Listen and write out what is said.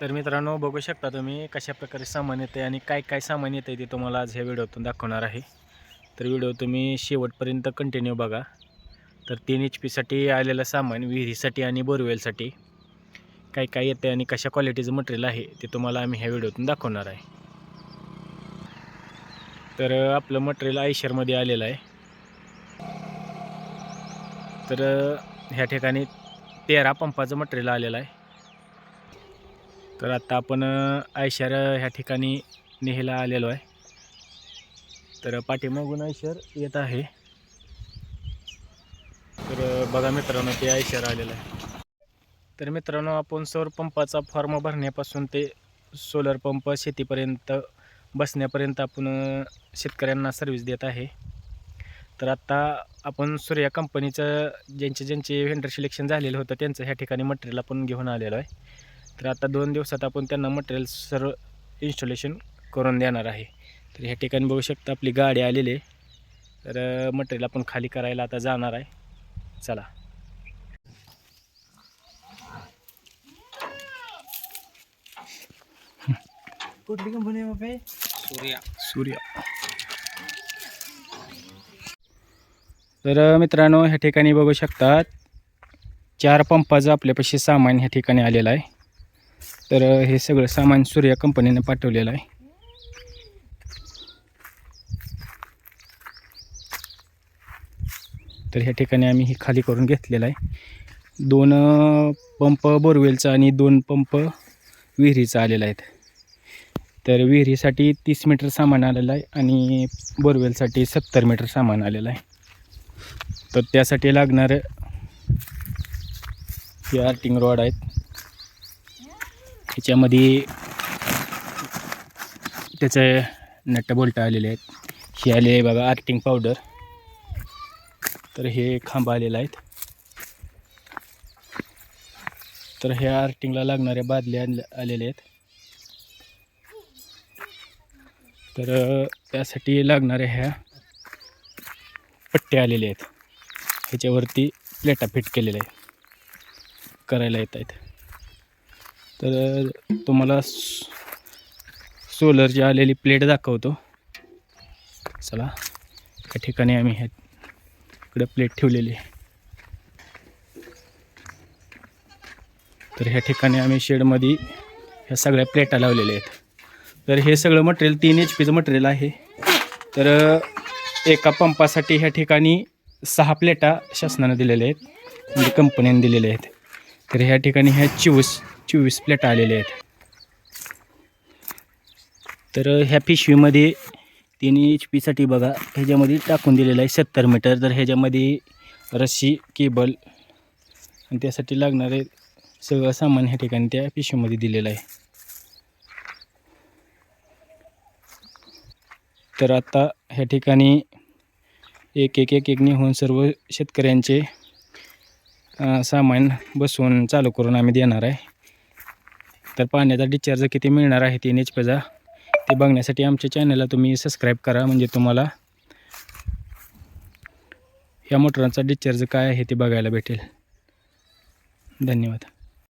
तर मित्रांनो बघू शकता तुम्ही कशा प्रकारे सामान येते आणि काय काय सामान येते ते तुम्हाला आज ह्या व्हिडिओतून दाखवणार आहे. तर व्हिडिओ तुम्ही शेवटपर्यंत कंटिन्यू बघा. तर तीन एच पीसाठी आलेलं सामान विहिरीसाठी आणि बोरवेलसाठी काय काय येते आणि कशा क्वालिटीचं मटेरियल आहे ते तुम्हाला आम्ही ह्या व्हिडिओतून दाखवणार आहे. तर आपलं मटेरियल आयशरमध्ये आलेलं आहे. तर ह्या ठिकाणी तेरा पंपाचं मटेरियल आलेलं आहे. तर आता आपण आयशर ह्या ठिकाणी नेहला आलेलो आहे. तर पाठीमागून आयशर येत आहे. तर बघा मित्रांनो ते आयशर आलेलं आहे. तर मित्रांनो आपण सौर पंपाचा फॉर्म भरण्यापासून ते सोलर पंप शेतीपर्यंत बसण्यापर्यंत आपण शेतकऱ्यांना सर्व्हिस देत आहे. तर आत्ता आपण सूर्या कंपनीचं ज्यांचे ज्यांचे व्हेंडर सिलेक्शन झालेलं होतं त्यांचं ह्या ठिकाणी मटेरियल आपण घेऊन आलेलो आहे. तर आता दोन दिवसात आपण त्यांना मटेरियल सर्व इन्स्टॉलेशन करून देणार आहे. तर ह्या ठिकाणी बघू शकता आपली गाडी आलेली आहे. तर मटेरियल आपण खाली करायला आता जाणार आहे. चला. कुठली कंपनी आहे सूर्या. सूर्य. तर मित्रांनो ह्या ठिकाणी बघू शकता चार पंपाचं आपल्यापाशी सामान ह्या ठिकाणी आलेलं आहे. तर हे सगळं सामान सूर्या कंपनीने पाठवलेलं आहे. तर ह्या ठिकाणी आम्ही ही खाली करून घेतलेलं आहे. दोन पंप बोरवेलचा आणि दोन पंप विहिरीचा आलेला आहेत. तर विहिरीसाठी तीस मीटर सामान आलेलं आहे आणि बोरवेलसाठी सत्तर मीटर सामान आलेलं आहे. तर त्यासाठी लागणारे हे आर्टिंग रॉड आहेत. ह्याच्यामध्ये त्याचे नट बोल्ट आलेले आहेत. हे आले बघा आर्टिंग पावडर तर हे खांब आलेलं आहेत. तर ह्या आर्टिंगला लागणाऱ्या बादल्या आणल्या- आलेल्या आहेत. तर त्यासाठी लागणाऱ्या ह्या पट्ट्या आलेल्या आहेत. ह्याच्यावरती प्लेटा फिट केलेल्या आहेत. करायला येत आहेत. तर तुम्हाला सोलरची आलेली प्लेट दाखवतो. चला या ठिकाणी आम्ही ह्या इकडं प्लेट ठेवलेली आहे. तर ह्या ठिकाणी आम्ही शेडमध्ये ह्या सगळ्या प्लेटा लावलेल्या आहेत. तर हे सगळं मटेरियल तीन एच पीचं मटेरियल आहे. तर एका पंपासाठी ह्या ठिकाणी सहा प्लेटा शासनानं दिलेल्या आहेत. म्हणजे कंपन्यांनी दिलेल्या आहेत. तर ह्या ठिकाणी ह्या चोवीस चोवीस प्लेट आलेले आहेत. तर ह्या पिशवीमध्ये तीन एच पीसाठी बघा ह्याच्यामध्ये टाकून दिलेलं आहे सत्तर मीटर. तर ह्याच्यामध्ये रस्सी केबल आणि त्यासाठी लागणारे सगळं सामान ह्या ठिकाणी त्या पिशवीमध्ये दिलेलं आहे. तर आता ह्या ठिकाणी एक एक एक एक निघून सर्व शेतकऱ्यांचे सामान बसवून चालू करून आम्ही देणार आहे. तर पाण्याचा डिस्चार्ज किती मिळणार आहे तीन एच पेचा ते बघण्यासाठी आमच्या चॅनलला तुम्ही सबस्क्राईब करा. म्हणजे तुम्हाला ह्या मोटरांचा डिस्चार्ज काय आहे ते बघायला भेटेल. धन्यवाद.